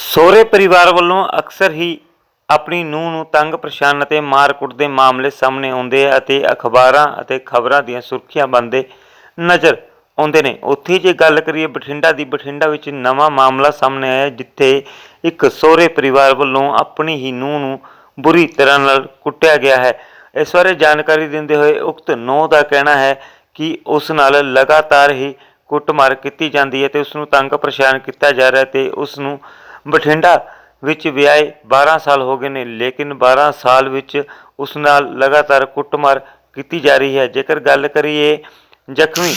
ਸਹੁਰੇ ਪਰਿਵਾਰ ਵੱਲੋਂ ਅਕਸਰ ਹੀ ਆਪਣੀ ਨੂੰਹ ਨੂੰ ਤੰਗ, ਪਰੇਸ਼ਾਨ ਅਤੇ ਮਾਰ-ਕੁੱਟ ਦੇ ਮਾਮਲੇ ਸਾਹਮਣੇ ਆਉਂਦੇ ਆ ਅਤੇ ਅਖਬਾਰਾਂ ਅਤੇ ਖਬਰਾਂ ਦੀਆਂ ਸੁਰਖੀਆਂ ਬਣਦੇ ਨਜ਼ਰ ਆਉਂਦੇ ਨੇ। ਉੱਥੇ ਜੇ ਗੱਲ ਕਰੀਏ, ਬਠਿੰਡਾ ਦੀ, ਬਠਿੰਡਾ ਵਿੱਚ ਨਵਾਂ ਮਾਮਲਾ ਸਾਹਮਣੇ ਆਇਆ ਜਿੱਥੇ ਇੱਕ ਸਹੁਰੇ ਪਰਿਵਾਰ ਵੱਲੋਂ ਆਪਣੀ ਹੀ ਨੂੰਹ ਨੂੰ ਬੁਰੀ ਤਰ੍ਹਾਂ ਨਾਲ ਕੁੱਟਿਆ ਗਿਆ ਹੈ। ਇਸ ਬਾਰੇ ਜਾਣਕਾਰੀ ਦਿੰਦੇ ਹੋਏ ਉਕਤ ਨੌ ਦਾ ਕਹਿਣਾ ਹੈ ਕਿ ਉਸ ਨਾਲ ਲਗਾਤਾਰ ਹੀ ਕੁੱਟਮਾਰ ਕੀਤੀ ਜਾਂਦੀ ਹੈ ਤੇ ਉਸ ਨੂੰ ਤੰਗ, ਪਰੇਸ਼ਾਨ ਕੀਤਾ ਜਾ ਰਿਹਾ ਹੈ ਤੇ ਉਸ ਨੂੰ ਬਠਿੰਡਾ ਵਿੱਚ ਵਿਆਹੇ 12 ਸਾਲ ਹੋ ਗਏ ਨੇ, ਲੇਕਿਨ 12 ਸਾਲ ਵਿੱਚ ਉਸ ਨਾਲ ਲਗਾਤਾਰ ਕੁੱਟਮਾਰ ਕੀਤੀ ਜਾ ਰਹੀ ਹੈ। ਜੇਕਰ ਗੱਲ ਕਰੀਏ ਜ਼ਖਮੀ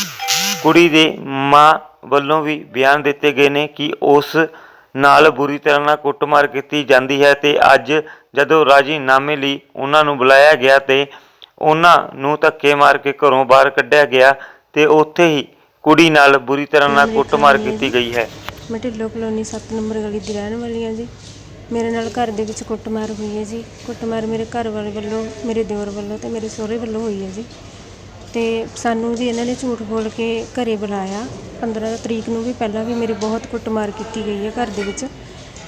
ਕੁੜੀ ਦੇ ਮਾਂ ਵੱਲੋਂ ਵੀ ਬਿਆਨ ਦਿੱਤੇ ਗਏ ਨੇ ਕਿ ਉਸ ਨਾਲ ਬੁਰੀ ਤਰ੍ਹਾਂ ਨਾਲ ਕੁੱਟਮਾਰ ਕੀਤੀ ਜਾਂਦੀ ਹੈ ਤੇ ਅੱਜ ਜਦੋਂ ਰਾਜੀਨਾਮੇ ਲਈ ਉਹਨਾਂ ਨੂੰ ਬੁਲਾਇਆ ਗਿਆ ਤੇ ਉਹਨਾਂ ਨੂੰ ਧੱਕੇ ਮਾਰ ਕੇ ਘਰੋਂ ਬਾਹਰ ਕੱਢਿਆ ਗਿਆ ਤੇ ਉੱਥੇ ਹੀ ਕੁੜੀ ਨਾਲ ਬੁਰੀ ਤਰ੍ਹਾਂ ਨਾਲ ਕੁੱਟਮਾਰ ਕੀਤੀ ਗਈ ਹੈ। ਮੈਂ ਢਿੱਲੋਂ ਕਲੋਨੀ 7 ਨੰਬਰ ਗਲੀ ਦੀ ਰਹਿਣ ਵਾਲੀ ਹਾਂ ਜੀ। ਮੇਰੇ ਨਾਲ ਘਰ ਦੇ ਵਿੱਚ ਕੁੱਟਮਾਰ ਹੋਈ ਹੈ ਜੀ। ਕੁੱਟਮਾਰ ਮੇਰੇ ਘਰ ਵਾਲੇ ਵੱਲੋਂ, ਮੇਰੇ ਦਿਓਰ ਵੱਲੋਂ ਅਤੇ ਮੇਰੇ ਸਹੁਰੇ ਵੱਲੋਂ ਹੋਈ ਹੈ ਜੀ। ਤੇ ਸਾਨੂੰ ਜੀ ਇਹਨਾਂ ਨੇ ਝੂਠ ਬੋਲ ਕੇ ਘਰੇ ਬੁਲਾਇਆ। 15 ਤਰੀਕ ਨੂੰ ਵੀ ਪਹਿਲਾਂ ਵੀ ਮੇਰੀ ਬਹੁਤ ਕੁੱਟਮਾਰ ਕੀਤੀ ਗਈ ਹੈ ਘਰ ਦੇ ਵਿੱਚ।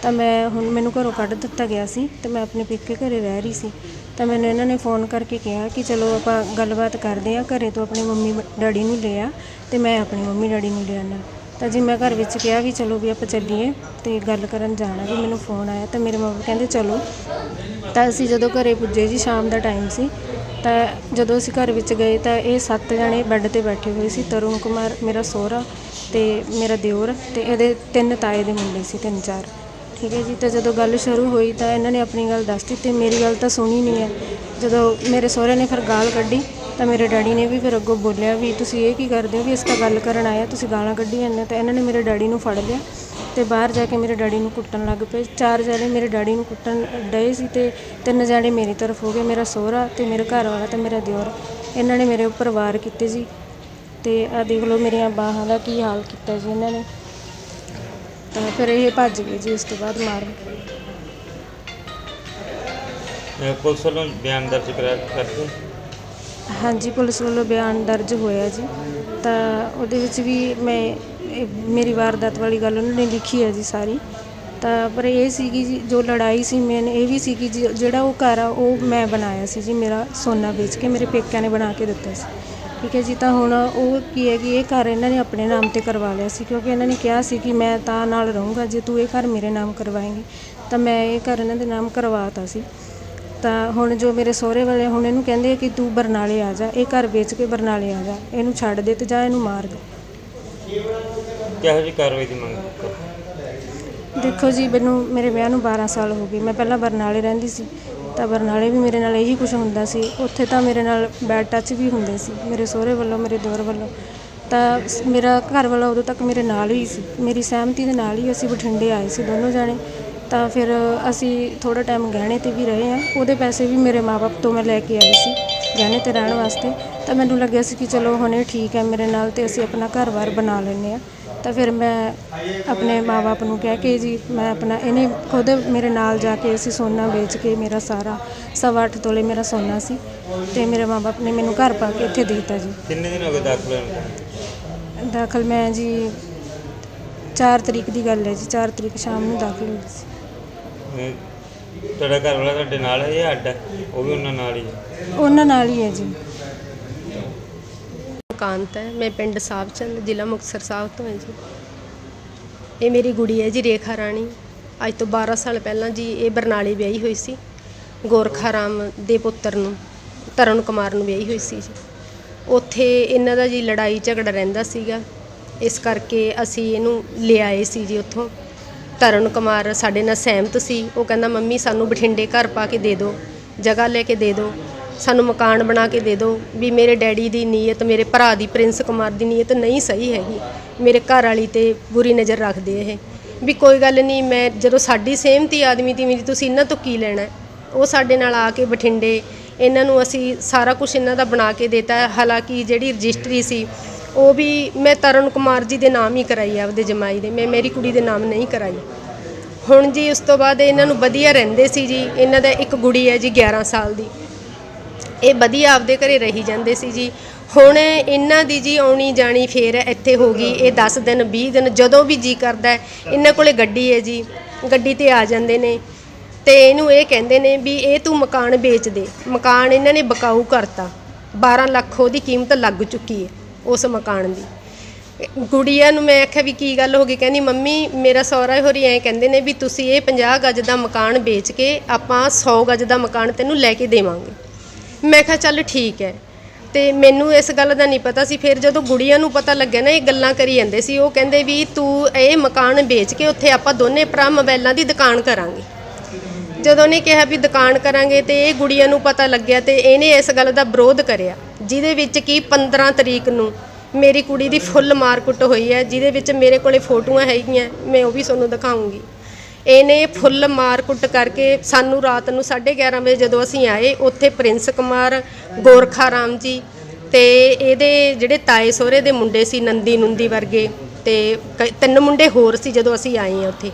ਤਾਂ ਮੈਂ ਹੁਣ ਮੈਨੂੰ ਘਰੋਂ ਕੱਢ ਦਿੱਤਾ ਗਿਆ ਸੀ ਤੇ ਮੈਂ ਆਪਣੇ ਪੇਕੇ ਘਰੇ ਰਹਿ ਰਹੀ ਸੀ। ਤਾਂ ਮੈਨੂੰ ਇਹਨਾਂ ਨੇ ਫੋਨ ਕਰਕੇ ਕਿਹਾ ਕਿ ਚਲੋ ਆਪਾਂ ਗੱਲਬਾਤ ਕਰਦੇ ਹਾਂ, ਘਰੇ ਤੋਂ ਆਪਣੇ ਮੰਮੀ, ਡੈਡੀ ਨੂੰ ਲਿਆ ਆ ਤੇ ਮੈਂ ਆਪਣੀ ਮੰਮੀ, ਡੈਡੀ ਨੂੰ ਲੈ ਆਉਣਾ ਤਾਂ ਜੀ ਮੈਂ ਘਰ ਵਿੱਚ ਕਿਹਾ ਵੀ ਚਲੋ ਵੀ ਆਪਾਂ ਚੱਲੀਏ ਤੇ ਗੱਲ ਕਰਨ ਜਾਣਾ ਵੀ ਮੈਨੂੰ ਫੋਨ ਆਇਆ ਤਾਂ ਮੇਰੇ ਮੰਮੀ ਕਹਿੰਦੇ ਚਲੋ। ਤਾਂ ਅਸੀਂ ਜਦੋਂ ਘਰੇ ਪੁੱਜੇ ਜੀ ਸ਼ਾਮ ਦਾ ਟਾਈਮ ਸੀ, ਤਾਂ ਜਦੋਂ ਅਸੀਂ ਘਰ ਵਿੱਚ ਗਏ ਤਾਂ ਇਹ ਸੱਤ ਜਣੇ ਬੈੱਡ ਤੇ ਬੈਠੇ ਹੋਏ ਸੀ, ਤਰੁਣ ਕੁਮਾਰ ਮੇਰਾ ਸਹੁਰਾ ਤੇ ਮੇਰਾ ਦਿਓਰ ਤੇ ਇਹਦੇ ਤਿੰਨ ਤਾਏ ਦੇ ਮੁੰਡੇ ਸੀ, ਤਿੰਨ ਚਾਰ। ਠੀਕ ਹੈ ਜੀ, ਤਾਂ ਜਦੋਂ ਗੱਲ ਸ਼ੁਰੂ ਹੋਈ ਤਾਂ ਇਹਨਾਂ ਨੇ ਆਪਣੀ ਗੱਲ ਦੱਸ ਦਿੱਤੀ, ਮੇਰੀ ਗੱਲ ਤਾਂ ਸੁਣੀ ਨਹੀਂ ਹੈ। ਜਦੋਂ ਮੇਰੇ ਸਹੁਰੇ ਨੇ ਫਿਰ ਗਾਲ ਕੱਢੀ ਤਾਂ ਮੇਰੇ ਡੈਡੀ ਨੇ ਵੀ ਫਿਰ ਅੱਗੋਂ ਬੋਲਿਆ ਵੀ ਤੁਸੀਂ ਇਹ ਕੀ ਕਰਦੇ ਹੋ ਵੀ ਇਸ ਤਾਂ ਗੱਲ ਕਰਨ ਆਇਆ ਤੁਸੀਂ ਗਾਲਾਂ ਕੱਢੀ ਜਾਂਦੇ ਹੋ। ਤਾਂ ਇਹਨਾਂ ਨੇ ਮੇਰੇ ਡੈਡੀ ਨੂੰ ਫੜ ਲਿਆ ਤੇ ਬਾਹਰ ਜਾ ਕੇ ਮੇਰੇ ਡੈਡੀ ਨੂੰ ਕੁੱਟਣ ਲੱਗ ਪਏ। ਚਾਰ ਜਣੇ ਮੇਰੇ ਡੈਡੀ ਨੂੰ ਕੁੱਟਣ ਡਏ ਸੀ ਤੇ ਤਿੰਨ ਜਣੇ ਮੇਰੀ ਤਰਫ ਹੋ ਗਏ, ਮੇਰਾ ਸਹੁਰਾ ਤੇ ਮੇਰੇ ਘਰ ਵਾਲਾ ਤੇ ਮੇਰਾ ਦਿਓਰ। ਇਹਨਾਂ ਨੇ ਮੇਰੇ ਉੱਪਰ ਵਾਰ ਕੀਤੇ ਜੀ ਤੇ ਆ ਦੇਖ ਲਓ ਮੇਰੀਆਂ ਬਾਹਾਂ ਦਾ ਕੀ ਹਾਲ ਕੀਤਾ ਜੀ ਇਹਨਾਂ ਨੇ। ਤਾਂ ਫਿਰ ਇਹ ਭੱਜ ਗਏ ਜੀ ਇਸ ਤੋਂ ਬਾਅਦ ਮਾਰ ਪੁਲਿਸ ਵੱਲੋਂ ਬਿਆਨ ਦਰਜ ਕਰਾ ਕਰਕੇ ਹਾਂਜੀ, ਪੁਲਿਸ ਵੱਲੋਂ ਬਿਆਨ ਦਰਜ ਹੋਇਆ ਜੀ। ਤਾਂ ਉਹਦੇ ਵਿੱਚ ਵੀ ਮੈਂ ਮੇਰੀ ਵਾਰਦਾਤ ਵਾਲੀ ਗੱਲ ਉਹਨਾਂ ਨੇ ਲਿਖੀ ਹੈ ਜੀ ਸਾਰੀ। ਤਾਂ ਪਰ ਇਹ ਸੀਗੀ ਜੀ, ਜੋ ਲੜਾਈ ਸੀ ਮੇਨ ਇਹ ਵੀ ਸੀ ਕਿ ਜਿਹੜਾ ਉਹ ਘਰ ਆ, ਉਹ ਮੈਂ ਬਣਾਇਆ ਸੀ ਜੀ, ਮੇਰਾ ਸੋਨਾ ਵੇਚ ਕੇ, ਮੇਰੇ ਪੇਕਿਆਂ ਨੇ ਬਣਾ ਕੇ ਦਿੱਤਾ ਸੀ। ਠੀਕ ਹੈ ਜੀ, ਤਾਂ ਹੁਣ ਉਹ ਕੀ ਹੈ ਕਿ ਇਹ ਘਰ ਇਹਨਾਂ ਨੇ ਆਪਣੇ ਨਾਮ ਤੇ ਕਰਵਾ ਲਿਆ ਸੀ, ਕਿਉਂਕਿ ਇਹਨਾਂ ਨੇ ਕਿਹਾ ਸੀ ਕਿ ਮੈਂ ਤਾਂ ਨਾਲ ਰਹੂੰਗਾ, ਜੇ ਤੂੰ ਇਹ ਘਰ ਮੇਰੇ ਨਾਮ ਕਰਵਾਏਂਗੀ, ਤਾਂ ਮੈਂ ਇਹ ਘਰ ਇਹਨਾਂ ਦੇ ਨਾਮ ਕਰਵਾਤਾ ਸੀ। ਤਾਂ ਹੁਣ ਜੋ ਮੇਰੇ ਸਹੁਰੇ ਵਾਲੇ ਹੁਣ ਇਹਨੂੰ ਕਹਿੰਦੇ ਆ ਕਿ ਤੂੰ ਬਰਨਾਲੇ ਆ ਜਾ ਇਹ ਘਰ ਵੇਚ ਕੇ ਬਰਨਾਲੇ ਆ ਜਾ ਇਹਨੂੰ ਛੱਡ ਦੇ ਤੇ ਜਾਂ ਇਹਨੂੰ ਮਾਰ ਦੇ। ਕਿਹੋ ਜਿਹੀ ਕਾਰਵਾਈ ਦੀ ਮੰਗ ਦੇਖੋ ਜੀ ਮੈਨੂੰ ਮੇਰੇ ਵਿਆਹ ਨੂੰ 12 ਸਾਲ ਹੋ ਗਏ ਮੈਂ ਪਹਿਲਾਂ ਬਰਨਾਲੇ ਰਹਿੰਦੀ ਸੀ ਤਾਂ ਬਰਨਾਲੇ ਵੀ ਮੇਰੇ ਨਾਲ ਇਹੀ ਕੁਝ ਹੁੰਦਾ ਸੀ ਉੱਥੇ ਤਾਂ ਮੇਰੇ ਨਾਲ ਬੈਡ ਟੱਚ ਵੀ ਹੁੰਦੇ ਸੀ ਮੇਰੇ ਸਹੁਰੇ ਵੱਲੋਂ ਮੇਰੇ ਦਿਓਰ ਵੱਲੋਂ। ਤਾਂ ਮੇਰਾ ਘਰ ਵਾਲਾ ਉਦੋਂ ਤੱਕ ਮੇਰੇ ਨਾਲ ਹੀ ਸੀ ਮੇਰੀ ਸਹਿਮਤੀ ਦੇ ਨਾਲ ਹੀ ਅਸੀਂ ਬਠਿੰਡੇ ਆਏ ਸੀ ਦੋਨੋਂ ਜਾਣੇ। ਤਾਂ ਫਿਰ ਅਸੀਂ ਥੋੜਾ ਟਾਈਮ ਗਹਿਣੇ ਤੇ ਵੀ ਰਹੇ ਆ ਉਹਦੇ ਪੈਸੇ ਵੀ ਮੇਰੇ ਮਾਪੇ ਤੋਂ ਮੈਂ ਲੈ ਕੇ ਆਈ ਸੀ ਗਹਿਣੇ ਤੇ ਰਹਿਣ ਵਾਸਤੇ। ਤਾਂ ਮੈਨੂੰ ਲੱਗਿਆ ਸੀ ਕਿ ਚਲੋ ਹੁਣ ਠੀਕ ਹੈ ਮੇਰੇ ਨਾਲ ਤੇ ਅਸੀਂ ਆਪਣਾ ਘਰ-ਬਾਰ ਬਣਾ ਲੈਂਦੇ ਆ ਤਾਂ ਫਿਰ ਮੈਂ ਆਪਣੇ ਮਾਪੇ ਨੂੰ ਕਹਿ ਕੇ ਜੀ ਮੈਂ ਆਪਣਾ ਇਹਨੇ ਖੁਦ ਮੇਰੇ ਨਾਲ ਜਾ ਕੇ ਅਸੀਂ ਸੋਨਾ ਵੇਚ ਕੇ ਮੇਰਾ ਸਾਰਾ ਸਵਾ ਅੱਠ ਤੋਲੇ ਮੇਰਾ ਸੋਨਾ ਸੀ ਤੇ ਮੇਰੇ ਮਾਪੇ ਨੇ ਮੈਨੂੰ ਘਰ ਪਾ ਕੇ ਇੱਥੇ ਦੇ ਦਿੱਤਾ ਜੀ। ਕਿੰਨੇ ਦਿਨ ਹੋ ਗਏ ਦਾਖਲ ਨੂੰ? ਦਾਖਲ ਮੈਂ ਜੀ 4 ਤਰੀਕ ਦੀ ਗੱਲ ਹੈ ਜੀ 4 ਤਰੀਕ ਸ਼ਾਮ ਨੂੰ ਦਾਖਲ ਹੋਈ ਸੀ। ਤੁਹਾਡਾ ਘਰ ਵਾਲਾ ਤੁਹਾਡੇ ਨਾਲ ਹੈ ਜਾਂ ਅੱਡ ਹੈ ਉਹ ਵੀ ਉਹਨਾਂ ਨਾਲ ਹੀ ਹੈ? ਉਹਨਾਂ ਨਾਲ ਹੀ ਹੈ ਜੀ। ਕਾਂਤ ਹੈ ਮੈਂ ਪਿੰਡ ਸਾਹਿਬਚੰਦ ਜ਼ਿਲ੍ਹਾ ਮੁਕਤਸਰ ਸਾਹਿਬ ਤੋਂ ਹਾਂ ਜੀ। ਇਹ ਮੇਰੀ ਗੁੜੀ ਹੈ ਜੀ ਰੇਖਾ ਰਾਣੀ। ਅੱਜ ਤੋਂ 12 ਸਾਲ ਪਹਿਲਾਂ ਜੀ ਇਹ ਬਰਨਾਲੇ ਵਿਆਹੀ ਹੋਈ ਸੀ। ਗੋਰਖਾ ਰਾਮ ਦੇ ਪੁੱਤਰ ਨੂੰ ਤਰਨ ਕੁਮਾਰ ਨੂੰ ਵਿਆਹੀ ਹੋਈ ਸੀ ਜੀ। ਉੱਥੇ ਇਹਨਾਂ ਦਾ ਜੀ ਲੜਾਈ ਝਗੜਾ ਰਹਿੰਦਾ ਸੀਗਾ। ਇਸ ਕਰਕੇ ਅਸੀਂ ਇਹਨੂੰ ਲਿਆਏ ਸੀ ਜੀ ਉੱਥੋਂ। ਤਰਨ ਕੁਮਾਰ ਸਾਡੇ ਨਾਲ ਸਹਿਮਤ ਸੀ। ਉਹ ਕਹਿੰਦਾ, ਮੰਮੀ, ਸਾਨੂੰ ਬਠਿੰਡੇ ਘਰ ਪਾ ਕੇ ਦੇ ਦਿਓ, ਜਗ੍ਹਾ ਲੈ ਕੇ ਦੇ ਦਿਓ, ਸਾਨੂੰ ਮਕਾਨ ਬਣਾ ਕੇ ਦੇ ਦਿਓ, ਵੀ ਮੇਰੇ ਡੈਡੀ ਦੀ ਨੀਅਤ, ਮੇਰੇ ਭਰਾ ਦੀ, ਪ੍ਰਿੰਸ ਕੁਮਾਰ ਦੀ ਨੀਅਤ ਨਹੀਂ ਸਹੀ ਹੈਗੀ। ਮੇਰੇ ਘਰ ਵਾਲੀ ਤੇ ਬੁਰੀ ਨਜ਼ਰ ਰੱਖਦੇ ਇਹ। ਵੀ ਕੋਈ ਗੱਲ ਨਹੀਂ, ਮੈਂ ਜਦੋਂ ਸਾਡੀ ਸਹਿਮਤੀ ਆਦਮੀ ਦੀ ਮੇਰੀ ਤੁਸੀਂ ਇਹਨਾਂ ਤੋਂ ਕੀ ਲੈਣਾ ਉਹ ਸਾਡੇ ਨਾਲ ਆ ਕੇ ਬਠਿੰਡੇ, ਇਹਨਾਂ ਨੂੰ ਅਸੀਂ ਸਾਰਾ ਕੁਝ ਇਹਨਾਂ ਦਾ ਬਣਾ ਕੇ ਦਿੱਤਾ ਹਾਲਾਂਕਿ ਜਿਹੜੀ ਰਜਿਸਟਰੀ ਸੀ ਉਹ ਵੀ ਮੈਂ ਤਰਨ ਕੁਮਾਰ ਜੀ ਦੇ ਨਾਮ ਹੀ ਕਰਾਈ ਆਪਦੇ ਜਮਾਈ ਦੇ। ਮੈਂ ਮੇਰੀ ਕੁੜੀ ਦੇ ਨਾਮ ਨਹੀਂ ਕਰਾਈ। ਹੁਣ ਜੀ ਉਸ ਤੋਂ ਬਾਅਦ ਇਹਨਾਂ ਨੂੰ ਵਧੀਆ ਰਹਿੰਦੇ ਸੀ ਜੀ। ਇਹਨਾਂ ਦਾ ਇੱਕ ਗੁੜੀ ਹੈ ਜੀ 11 ਸਾਲ ਦੀ। ਇਹ ਵਧੀਆ ਆਪਦੇ ਘਰੇ ਰਹੀ ਜਾਂਦੇ ਸੀ ਜੀ। ਹੁਣ ਇਹਨਾਂ ਦੀ ਜੀ ਆਉਣੀ ਜਾਣੀ ਫੇਰ ਇੱਥੇ ਹੋ ਗਈ। ਇਹ 10 ਦਿਨ 20 ਦਿਨ ਜਦੋਂ ਵੀ ਜੀ ਕਰਦਾ ਇਹਨਾਂ ਕੋਲੇ ਗੱਡੀ ਹੈ ਜੀ। ਗੱਡੀ ਤੇ ਆ ਜਾਂਦੇ ਨੇ। ਤੇ ਇਹਨੂੰ ਇਹ ਕਹਿੰਦੇ ਨੇ ਵੀ ਇਹ ਤੂੰ ਮਕਾਨ ਵੇਚ ਦੇ। ਮਕਾਨ ਇਹਨਾਂ ਨੇ ਬਕਾਊ ਕਰਤਾ। 12 ਲੱਖ ਉਹਦੀ ਕੀਮਤ ਲੱਗ ਚੁੱਕੀ ਹੈ। ਉਸ ਮਕਾਨ ਦੀ। ਗੁੜੀਆ ਨੂੰ ਮੈਂ ਆਖਿਆ ਵੀ ਕੀ ਗੱਲ ਹੋ ਗਈ? ਕਹਿੰਦੀ, ਮੰਮੀ, ਮੇਰਾ ਸਹੁਰਾ ਹੋਰੀ ਐਂ ਕਹਿੰਦੇ ਨੇ ਵੀ ਤੁਸੀਂ ਇਹ 50 ਗਜ਼ ਦਾ ਮਕਾਨ ਵੇਚ ਕੇ ਆਪਾਂ 100 ਗਜ਼ ਦਾ ਮਕਾਨ ਤੈਨੂੰ ਲੈ ਕੇ ਦੇਵਾਂਗੇ। ਮੈਂ ਕਿਹਾ, ਚੱਲ ਠੀਕ ਹੈ। ਤੇ ਮੈਨੂੰ ਇਸ ਗੱਲ ਦਾ ਨਹੀਂ ਪਤਾ ਸੀ। ਫਿਰ ਜਦੋਂ ਗੁੜੀਆ ਨੂੰ ਪਤਾ ਲੱਗਿਆ ਨਾ, ਇਹ ਗੱਲਾਂ ਕਰੀ ਜਾਂਦੇ ਸੀ। ਉਹ ਕਹਿੰਦੇ ਵੀ ਤੂੰ ਇਹ ਮਕਾਨ ਵੇਚ ਕੇ ਉੱਥੇ ਆਪਾਂ ਦੋਨੇ ਭਰਾ ਮੋਬਾਈਲਾਂ ਦੀ ਦੁਕਾਨ ਕਰਾਂਗੇ। ਜਦੋਂ ਨੇ ਕਿਹਾ ਵੀ ਦੁਕਾਨ ਕਰਾਂਗੇ ਤੇ ਇਹ ਗੁੜੀਆ ਨੂੰ ਪਤਾ ਲੱਗਿਆ ਤੇ ਇਹਨੇ ਇਸ ਗੱਲ ਦਾ ਵਿਰੋਧ ਕਰਿਆ। ਜਿਹਦੇ ਵਿੱਚ ਕਿ 15 ਤਰੀਕ ਨੂੰ ਮੇਰੀ ਕੁੜੀ ਦੀ ਫੁੱਲ ਮਾਰਕੁੱਟ ਹੋਈ ਹੈ, ਜਿਹਦੇ ਵਿੱਚ ਮੇਰੇ ਕੋਲੇ ਫੋਟੋਆਂ ਹੈਗੀਆਂ, ਮੈਂ ਉਹ ਵੀ ਤੁਹਾਨੂੰ ਦਿਖਾਉਂਗੀ। ਇਹਨੇ ਫੁੱਲ ਮਾਰਕੁੱਟ ਕਰਕੇ ਸਾਨੂੰ ਰਾਤ ਨੂੰ 11:30 ਵਜੇ ਜਦੋਂ ਅਸੀਂ ਆਏ, ਉੱਥੇ ਪ੍ਰਿੰਸ ਕੁਮਾਰ, ਗੋਰਖਾ ਰਾਮ ਜੀ ਤੇ ਇਹਦੇ ਜਿਹੜੇ ਤਾਏ ਸਹੁਰੇ ਦੇ ਮੁੰਡੇ ਸੀ, ਨੰਦੀ ਨੁੰਦੀ ਵਰਗੇ ਤੇ ਕ- ਤਿੰਨ ਮੁੰਡੇ ਹੋਰ ਸੀ ਜਦੋਂ ਅਸੀਂ ਆਏ ਆ ਉੱਥੇ।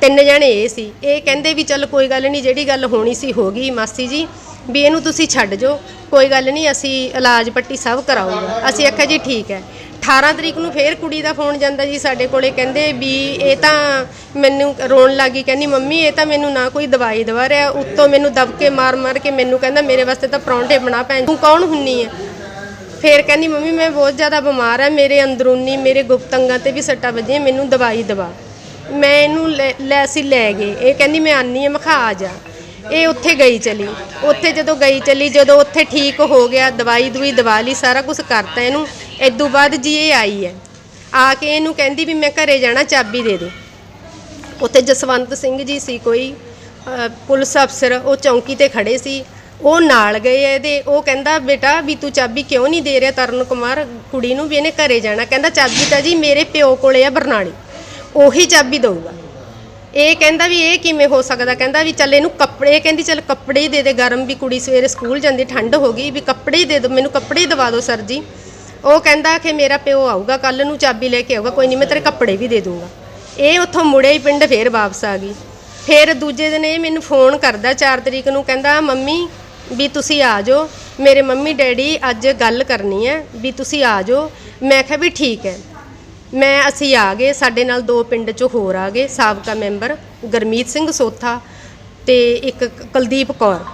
ਤਿੰਨ ਜਣੇ ਇਹ ਸੀ। ਇਹ ਕਹਿੰਦੇ ਵੀ ਚੱਲ ਕੋਈ ਗੱਲ ਨਹੀਂ, ਜਿਹੜੀ ਗੱਲ ਹੋਣੀ ਸੀ, ਹੋ ਗਈ ਮਾਸੀ ਜੀ। ਵੀ ਇਹਨੂੰ ਤੁਸੀਂ ਛੱਡ ਜਾਓ। ਕੋਈ ਗੱਲ ਨਹੀਂ, ਅਸੀਂ ਇਲਾਜ ਪੱਟੀ ਸਭ ਕਰਾਉਂਗਾ। ਅਸੀਂ ਆਖਿਆ ਜੀ ਠੀਕ ਹੈ। 18 ਤਰੀਕ ਨੂੰ ਫੇਰ ਕੁੜੀ ਦਾ ਫੋਨ ਜਾਂਦਾ ਜੀ ਸਾਡੇ ਕੋਲੇ, ਕਹਿੰਦੇ ਵੀ ਇਹ ਤਾਂ ਮੈਨੂੰ ਰੋਣ ਲੱਗੀ, ਕਹਿੰਦੀ, ਮੰਮੀ, ਇਹ ਤਾਂ ਮੈਨੂੰ ਨਾ ਕੋਈ ਦਵਾਈ ਦਵਾ ਰਿਹਾ। ਉੱਤੋਂ ਮੈਨੂੰ ਦਬਕੇ ਮਾਰ ਮਾਰ ਕੇ ਮੈਨੂੰ ਕਹਿੰਦਾ, ਮੇਰੇ ਵਾਸਤੇ ਤਾਂ ਪਰੌਂਠੇ ਬਣਾ ਭੈਣ ਤੂੰ ਕੌਣ ਹੁੰਨੀ ਹੈ? ਫੇਰ ਕਹਿੰਦੀ, ਮੰਮੀ, ਮੈਂ ਬਹੁਤ ਜ਼ਿਆਦਾ ਬਿਮਾਰ ਹਾਂ। ਮੇਰੇ ਅੰਦਰੂਨੀ, ਮੇਰੇ ਗੁਪਤ ਅੰਗਾਂ ਤੇ ਵੀ ਸੱਟਾਂ ਵੱਜੀਆਂ। ਮੈਨੂੰ ਦਵਾਈ ਦਵਾ। ਮੈਂ ਇਹਨੂੰ ਲੈ, ਲੈ- ਅਸੀਂ ਲੈ ਗਏ। ਇਹ ਕਹਿੰਦੀ, ਮੈਂ ਆਨੀ ਹਾਂ ਮਖਾ ਆ ਜਾ। ਇਹ ਉੱਥੇ ਗਈ ਚਲੀ। ਉੱਥੇ ਜਦੋਂ ਗਈ ਚਲੀ, ਜਦੋਂ ਉੱਥੇ ਠੀਕ ਹੋ ਗਿਆ, ਦਵਾਈ ਦਵਾਈ ਦਵਾ ਲਈ, ਸਾਰਾ ਕੁਝ ਕਰਤਾ ਇਹਨੂੰ। ਇਦੋਂ ਬਾਅਦ ਜੀ ਇਹ ਆਈ ਹੈ। ਆ ਕੇ ਇਹਨੂੰ ਕਹਿੰਦੀ ਵੀ ਮੈਂ ਘਰੇ ਜਾਣਾ, ਚਾਬੀ ਦੇ ਦੇ। ਉੱਥੇ ਜਸਵੰਤ ਸਿੰਘ ਜੀ ਸੀ ਕੋਈ ਪੁਲਿਸ ਅਫਸਰ, ਉਹ ਚੌਂਕੀ ਤੇ ਖੜੇ ਸੀ। ਉਹ ਨਾਲ ਗਏ ਇਹਦੇ। ਉਹ ਕਹਿੰਦਾ, ਬੇਟਾ, ਵੀ ਤੂੰ ਚਾਬੀ ਕਿਉਂ ਨਹੀਂ ਦੇ ਰਿਹਾ ਤਰਨ ਕੁਮਾਰ ਕੁੜੀ ਨੂੰ ਵੀ ਇਹਨੇ ਘਰੇ ਜਾਣਾ? ਕਹਿੰਦਾ, ਚਾਬੀ ਤਾਂ ਜੀ ਮੇਰੇ ਪਿਓ ਕੋਲੇ ਆ ਬਰਨਾਲੇ। ਉਹੀ ਚਾਬੀ ਦਊਗਾ। ਇਹ ਕਹਿੰਦਾ ਵੀ ਇਹ ਕਿਵੇਂ ਹੋ ਸਕਦਾ? ਕਹਿੰਦਾ ਵੀ ਚੱਲ ਇਹਨੂੰ ਕੱਪੜੇ, ਇਹ ਕਹਿੰਦੀ ਚੱਲ ਕੱਪੜੇ ਹੀ ਦੇ ਦੇ, ਗਰਮ ਵੀ ਕੁੜੀ ਸਵੇਰੇ ਸਕੂਲ ਜਾਂਦੀ, ਠੰਡ ਹੋ ਗਈ, ਵੀ ਕੱਪੜੇ ਹੀ ਦੇ ਦਿਓ ਮੈਨੂੰ ਕੱਪੜੇ ਹੀ ਦਵਾ ਦਿਓ ਸਰ ਜੀ। ਉਹ ਕਹਿੰਦਾ ਕਿ ਮੇਰਾ ਪਿਓ ਆਊਗਾ ਕੱਲ ਨੂੰ ਚਾਬੀ ਲੈ ਕੇ ਆਊਗਾ, ਕੋਈ ਨਹੀਂ, ਮੈਂ ਤੇਰੇ ਕੱਪੜੇ ਵੀ ਦੇ ਦੂੰਗਾ। ਇਹ ਉੱਥੋਂ ਮੁੜੇ ਹੀ ਪਿੰਡ ਫੇਰ ਵਾਪਸ ਆ ਗਈ। ਫਿਰ ਦੂਜੇ ਦਿਨ ਇਹ ਮੈਨੂੰ ਫੋਨ ਕਰਦਾ 4 ਤਰੀਕ ਨੂੰ ਕਹਿੰਦਾ, ਮੰਮੀ, ਵੀ ਤੁਸੀਂ ਆ ਜਾਓ। ਮੇਰੇ ਮੰਮੀ ਡੈਡੀ ਅੱਜ ਗੱਲ ਕਰਨੀ ਹੈ, ਵੀ ਤੁਸੀਂ ਆ ਜਾਓ। ਮੈਂ ਕਿਹਾ ਵੀ ਠੀਕ ਹੈ। ਮੈਂ ਅਸੀਂ ਆ ਗਏ, ਸਾਡੇ ਨਾਲ ਦੋ ਪਿੰਡ ਚੋਂ ਹੋਰ ਆ ਗਏ, ਸਾਬਕਾ ਮੈਂਬਰ ਗਰਮੀਤ ਸਿੰਘ ਸੋਥਾ ਤੇ ਇੱਕ ਕੁਲਦੀਪ ਕੌਰ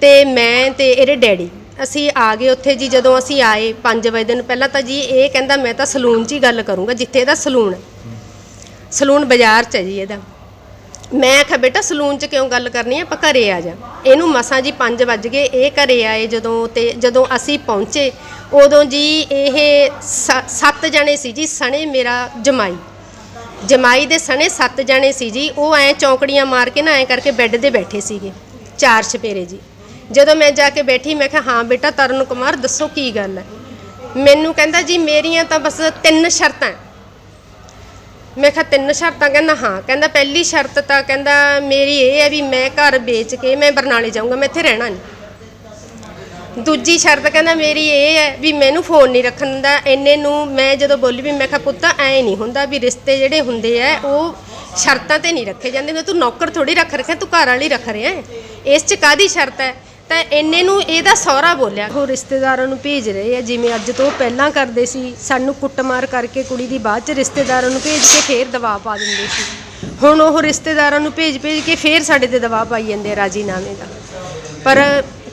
ਤੇ ਮੈਂ ਤੇ ਇਹਦੇ ਡੈਡੀ। ਅਸੀਂ ਆ ਗਏ ਉੱਥੇ ਜੀ, ਜਦੋਂ ਅਸੀਂ ਆਏ 5 ਵਜੇ ਦਿਨ ਪਹਿਲਾਂ ਤਾਂ ਜੀ ਇਹ ਕਹਿੰਦਾ ਮੈਂ ਤਾਂ ਸਲੂਨ 'ਚ ਹੀ ਗੱਲ ਕਰੂੰਗਾ, ਜਿੱਥੇ ਇਹਦਾ ਸਲੂਨ ਸਲੂਨ ਬਾਜ਼ਾਰ 'ਚ ਹੈ ਜੀ ਇਹਦਾ। ਮੈਂ ਆਖਿਆ ਬੇਟਾ, ਸਲੂਨ 'ਚ ਕਿਉਂ ਗੱਲ ਕਰਨੀ ਹੈ ਆਪਾਂ ਘਰੇ ਆ ਜਾ। ਇਹਨੂੰ ਮਸਾਂ ਜੀ 5 ਵੱਜ ਗਏ। ਇਹ ਘਰੇ ਆਏ ਜਦੋਂ ਤੇ ਜਦੋਂ ਅਸੀਂ ਪਹੁੰਚੇ, ਉਦੋਂ ਜੀ ਇਹ ਸ- ਸੱਤ ਜਣੇ ਸੀ ਜੀ, ਸਣੇ ਮੇਰਾ ਜਮਾਈ। ਜਮਾਈ ਦੇ ਸਣੇ ਸੱਤ ਜਣੇ ਸੀ ਜੀ। ਉਹ ਐ ਚੌਂਕੜੀਆਂ ਮਾਰ ਕੇ ਨਾ ਐ ਕਰਕੇ ਬੈੱਡ ਤੇ ਬੈਠੇ ਸੀਗੇ, ਚਾਰ ਛਪੇਰੇ ਜੀ। ਜਦੋਂ ਮੈਂ ਜਾ ਕੇ ਬੈਠੀ, ਮੈਂ ਕਿਹਾ, ਹਾਂ ਬੇਟਾ ਤਰਨ ਕੁਮਾਰ ਦੱਸੋ ਕੀ ਗੱਲ ਹੈ? ਮੈਨੂੰ ਕਹਿੰਦਾ, ਜੀ, ਮੇਰੀਆਂ ਤਾਂ ਬਸ ਤਿੰਨ ਸ਼ਰਤਾਂ ਮੈਂ ਕਿਹਾ ਤਿੰਨ ਸ਼ਰਤਾਂ, ਕਹਿੰਦਾ ਹਾਂ। ਕਹਿੰਦਾ ਪਹਿਲੀ ਸ਼ਰਤ ਤਾਂ ਕਹਿੰਦਾ ਮੇਰੀ ਇਹ ਹੈ ਵੀ ਮੈਂ ਘਰ ਵੇਚ ਕੇ ਮੈਂ ਬਰਨਾਲੇ ਜਾਊਂਗਾ, ਮੈਂ ਇੱਥੇ ਰਹਿਣਾ ਨਹੀਂ ਦੂਜੀ ਸ਼ਰਤ ਕਹਿੰਦਾ ਮੇਰੀ ਇਹ ਹੈ ਵੀ ਮੈਨੂੰ ਫੋਨ ਨਹੀਂ ਰੱਖਣ ਦਿੰਦਾ, ਇੰਨੇ ਨੂੰ ਮੈਂ ਜਦੋਂ ਬੋਲੀ ਵੀ ਮੈਂ ਕਿਹਾ ਪੁੱਤ ਐ ਨਹੀਂ ਹੁੰਦਾ ਵੀ ਰਿਸ਼ਤੇ ਜਿਹੜੇ ਹੁੰਦੇ ਆ, ਉਹ ਸ਼ਰਤਾਂ ਤੇ ਨਹੀਂ ਰੱਖੇ ਜਾਂਦੇ। ਨੇ ਤੂੰ ਨੌਕਰ ਥੋੜੀ ਰੱਖ ਰੱਖਿਆ, ਤੂੰ ਘਰ ਵਾਲੀ ਰੱਖ ਰਿਹਾ ਇਸ ਚ ਕਾਦੀ ਸ਼ਰਤ ਹੈ? ਤਾਂ ਇੰਨੇ ਨੂੰ ਇਹਦਾ ਸਹੁਰਾ ਬੋਲਿਆ। ਉਹ ਰਿਸ਼ਤੇਦਾਰਾਂ ਨੂੰ ਭੇਜ ਰਹੇ ਆ, ਜਿਵੇਂ ਅੱਜ ਤੋਂ ਪਹਿਲਾਂ ਕਰਦੇ ਸੀ, ਸਾਨੂੰ ਕੁੱਟਮਾਰ ਕਰਕੇ ਕੁੜੀ ਦੀ ਬਾਅਦ ਚ ਰਿਸ਼ਤੇਦਾਰਾਂ ਨੂੰ ਭੇਜ ਕੇ ਫੇਰ ਦਬਾਅ ਪਾ ਦਿੰਦੇ ਸੀ। ਹੁਣ ਉਹ ਰਿਸ਼ਤੇਦਾਰਾਂ ਨੂੰ ਭੇਜ ਭੇਜ ਕੇ ਫੇਰ ਸਾਡੇ ਤੇ ਦਬਾਅ ਪਾਈ ਜਾਂਦੇ ਆ ਰਾਜੀਨਾਮੇ ਦਾ। ਪਰ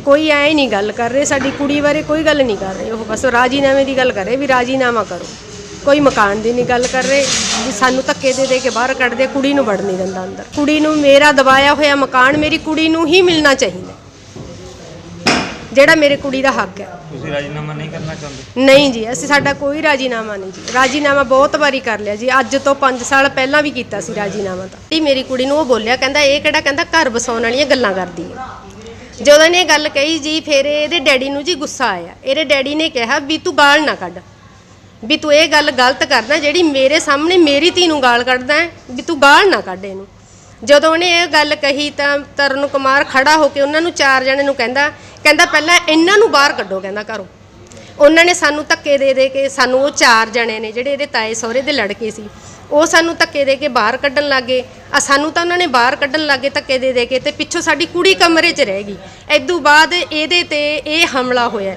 ਕੋਈ ਐ ਨਹੀਂ ਗੱਲ ਕਰ ਰਹੇ, ਸਾਡੀ ਕੁੜੀ ਬਾਰੇ ਕੋਈ ਗੱਲ ਨਹੀਂ ਕਰ ਰਹੇ। ਉਹ ਬਸ ਰਾਜੀਨਾਮੇ ਦੀ ਗੱਲ ਕਰ ਰਹੇ ਵੀ ਰਾਜੀਨਾਮਾ ਕਰੋ। ਕੋਈ ਮਕਾਨ ਦੀ ਨਹੀਂ ਗੱਲ ਕਰ ਰਹੇ, ਵੀ ਸਾਨੂੰ ਧੱਕੇ ਦੇ ਦੇ ਕੇ ਬਾਹਰ ਕੱਢਦੇ, ਕੁੜੀ ਨੂੰ ਵੜ ਨਹੀਂ ਦਿੰਦਾ ਅੰਦਰ। ਕੁੜੀ ਨੂੰ ਮੇਰਾ ਦਬਾਇਆ ਹੋਇਆ ਮਕਾਨ ਮੇਰੀ ਕੁੜੀ ਨੂੰ ਹੀ ਮਿਲਣਾ ਚਾਹੀਦਾ। ਜਿਹੜਾ ਮੇਰੇ ਕੁੜੀ ਦਾ ਹੱਕ ਹੈ। ਤੁਸੀਂ ਰਾਜੀਨਾਮਾ ਨਹੀਂ ਕਰਨਾ ਚਾਹੁੰਦੇ? ਨਹੀਂ ਜੀ ਅਸੀਂ ਸਾਡਾ ਕੋਈ ਰਾਜੀਨਾਮਾ ਨਹੀਂ ਜੀ। ਰਾਜੀਨਾਮਾ ਬਹੁਤ ਵਾਰੀ ਕਰ ਲਿਆ ਜੀ। ਅੱਜ ਤੋਂ 5 ਸਾਲ ਪਹਿਲਾਂ ਵੀ ਕੀਤਾ ਸੀ ਰਾਜੀਨਾਮਾ ਤਾਂ। ਇਹ ਮੇਰੀ ਕੁੜੀ ਨੂੰ ਉਹ ਬੋਲਿਆ ਕਹਿੰਦਾ ਇਹ ਕਿਹੜਾ ਕਹਿੰਦਾ ਘਰ ਵਸਾਉਣ ਵਾਲੀਆਂ ਗੱਲਾਂ ਕਰਦੀ ਹੈ। ਜਦੋਂ ਇਹਨੇ ਇਹ ਗੱਲ ਕਹੀ ਜੀ ਫਿਰ ਇਹਦੇ ਡੈਡੀ ਨੂੰ ਜੀ ਗੁੱਸਾ ਆਇਆ। ਇਹਦੇ ਡੈਡੀ ਨੇ ਕਿਹਾ ਵੀ ਤੂੰ ਗਾਲ ਨਾ ਕੱਢ। ਵੀ ਤੂੰ ਇਹ ਗੱਲ ਗਲਤ ਕਰਦਾ ਜਿਹੜੀ ਮੇਰੇ ਸਾਹਮਣੇ ਮੇਰੀ ਧੀ ਨੂੰ ਗਾਲ ਕੱਢਦਾ ਹੈ ਵੀ ਤੂੰ ਗਾਲ ਨਾ ਕੱਢ ਇਹਨੂੰ। ਜਦੋਂ ਉਹਨੇ ਇਹ ਗੱਲ ਕਹੀ ਤਾਂ ਤਰਨ ਕੁਮਾਰ ਖੜਾ ਹੋ ਕੇ ਉਹਨਾਂ ਨੂੰ ਚਾਰ ਜਣੇ ਨੂੰ ਕਹਿੰਦਾ ਕਹਿੰਦਾ ਪਹਿਲਾਂ ਇਹਨਾਂ ਨੂੰ ਬਾਹਰ ਕੱਢੋ, ਕਹਿੰਦਾ ਘਰੋਂ। ਉਹਨਾਂ ਨੇ ਸਾਨੂੰ ਧੱਕੇ ਦੇ ਦੇ ਕੇ ਸਾਨੂੰ ਉਹ ਚਾਰ ਜਣੇ ਨੇ, ਜਿਹੜੇ ਇਹਦੇ ਤਾਏ ਸਹੁਰੇ ਦੇ ਲੜਕੇ ਸੀ, ਉਹ ਸਾਨੂੰ ਧੱਕੇ ਦੇ ਕੇ ਬਾਹਰ ਕੱਢਣ ਲੱਗੇ। ਆ ਸਾਨੂੰ ਤਾਂ ਉਹਨਾਂ ਨੇ ਬਾਹਰ ਕੱਢਣ ਲੱਗੇ ਧੱਕੇ ਦੇ ਦੇ ਕੇ ਤੇ ਪਿੱਛੋਂ ਸਾਡੀ ਕੁੜੀ ਕਮਰੇ 'ਚ ਰਹਿ ਗਈ। ਐਦੋਂ ਬਾਅਦ ਇਹਦੇ ਤੇ ਇਹ ਹਮਲਾ ਹੋਇਆ।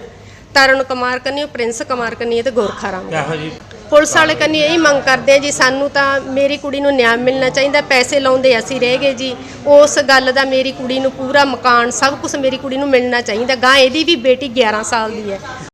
ਤਰਨ ਕੁਮਾਰ ਕੰਨੀ ਪ੍ਰਿੰਸ ਕੁਮਾਰ ਕੰਨੀ ਤੇ ਗੋਰਖਾ ਰਾਮ। ਕਿਹੋ ਜੀ ਪੁਲਿਸ ਵਾਲੇ ਕੰਨੀ ਇਹੀ ਮੰਗ ਕਰਦੇ ਆ ਜੀ, ਸਾਨੂੰ ਤਾਂ ਮੇਰੀ ਕੁੜੀ ਨੂੰ ਨਿਆਂ ਮਿਲਣਾ ਚਾਹੀਦਾ, ਪੈਸੇ ਲਾਉਂਦੇ ਅਸੀਂ ਰਹਿ ਗਏ ਜੀ। ਉਸ ਗੱਲ ਦਾ ਮੇਰੀ ਕੁੜੀ ਨੂੰ ਪੂਰਾ ਮਕਾਨ, ਸਭ ਕੁਝ ਮੇਰੀ ਕੁੜੀ ਨੂੰ ਮਿਲਣਾ ਚਾਹੀਦਾ ਗਾਂ ਇਹਦੀ ਵੀ ਬੇਟੀ 11 ਸਾਲ ਦੀ ਹੈ।